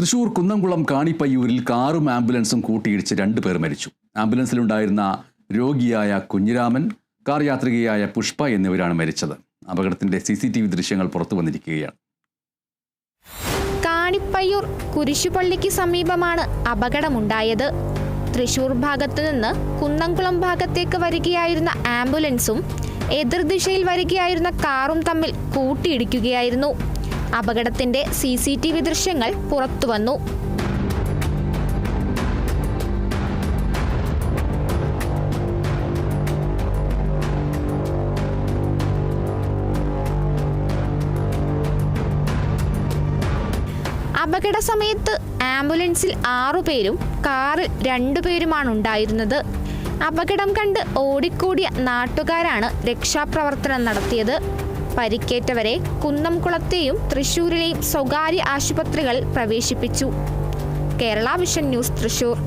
തൃശൂർ കുന്നംകുളം കാണിപ്പയ്യൂരിൽ കാറും ആംബുലൻസും കൂട്ടിയിടിച്ച് രണ്ടു പേർ മരിച്ചു. ആംബുലൻസിലുണ്ടായിരുന്ന രോഗിയായ കുഞ്ഞിരാമൻ കാർ യാത്രികയായ പുഷ്പ എന്നിവരാണ് മരിച്ചത്. അപകടത്തിന്റെ സി സി ടി വി ദൃശ്യങ്ങൾ പുറത്തു വന്നിരിക്കുകയാണ്. കാണിപ്പയ്യൂർ കുരിശുപള്ളിക്ക് സമീപമാണ് അപകടമുണ്ടായത്. തൃശൂർ ഭാഗത്തു നിന്ന് കുന്നംകുളം ഭാഗത്തേക്ക് വരികയായിരുന്ന ആംബുലൻസും എതിർദിശയിൽ വരികയായിരുന്ന കാറും തമ്മിൽ കൂട്ടിയിടിക്കുകയായിരുന്നു. അപകടത്തിന്റെ സി സി ടി വി ദൃശ്യങ്ങൾ പുറത്തുവന്നു. അപകട സമയത്ത് ആംബുലൻസിൽ ആറുപേരും കാറിൽ രണ്ടുപേരുമാണ് ഉണ്ടായിരുന്നത്. അപകടം കണ്ട് ഓടിക്കൂടിയ നാട്ടുകാരാണ് രക്ഷാപ്രവർത്തനം നടത്തിയത്. പരിക്കേറ്റവരെ കുന്നംകുളത്തെയും തൃശൂരിലെയും സ്വകാര്യ ആശുപത്രികളിൽ പ്രവേശിപ്പിച്ചു. Kerala vision news Thrissur.